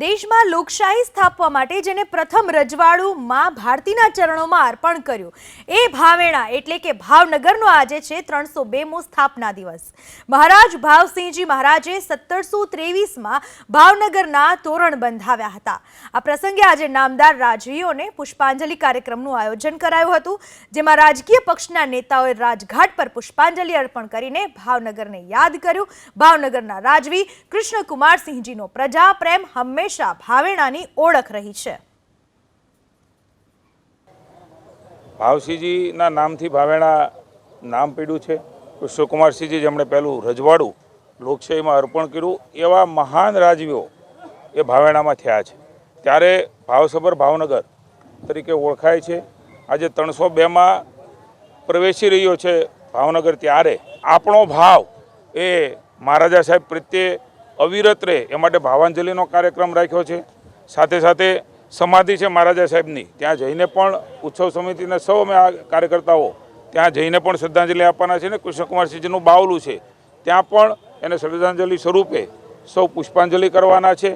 દેશમાં લોકશાહી સ્થાપવા માટે જેને પ્રથમ રજવાડું માં ભારતીના ચરણોમાં અર્પણ કર્યું. એ ભાવેણા એટલે કે ભાવનગરનો આજે છે ત્રણસો બેમો સ્થાપના દિવસ. મહારાજ ભાવસિંહજી મહારાજે સત્તરસો ત્રેવીસમાં ભાવનગરના તોરણ બંધાવ્યા હતા. આ પ્રસંગે આજે નામદાર રાજવીઓને પુષ્પાંજલિ કાર્યક્રમનું આયોજન કરાયું હતું, જેમાં રાજકીય પક્ષના નેતાઓએ રાજઘાટ પર પુષ્પાંજલિ અર્પણ કરીને ભાવનગરને યાદ કર્યું. ભાવનગરના રાજવી કૃષ્ણકુમારસિંહજીનો પ્રજા પ્રેમ હંમેશા ભાવેણાની ઓળખ રહી છે. ભાવસિંહજીના નામથી ભાવેણા નામ પીડ્યું છે. કૃષ્ણકુમારસિંહજી જેમણે પહેલું રજવાડું લોકશાહીમાં અર્પણ કર્યું, એવા મહાન રાજવીઓ એ ભાવેણામાં થયા છે. ત્યારે ભાવસભર ભાવનગર તરીકે ઓળખાય છે. આજે ત્રણસો બેમાં પ્રવેશી રહ્યો છે ભાવનગર ત્યારે. આપણો ભાવ એ મહારાજા સાહેબ પ્રત્યે અવિરત રહે. એ માટે ભાવાંજલિનો કાર્યક્રમ રાખ્યો છે. સાથે સાથે સમાધિ છે મહારાજા સાહેબની. ત્યાં જઈને પણ ઉત્સવ સમિતિના સૌ અમે આ કાર્યકર્તાઓ ત્યાં જઈને પણ શ્રદ્ધાંજલિ આપવાના છે ને કૃષ્ણકુમારસિંહજીનું બાવલું છે. ત્યાં પણ એને શ્રદ્ધાંજલિ સ્વરૂપે સૌ પુષ્પાંજલિ કરવાના છે.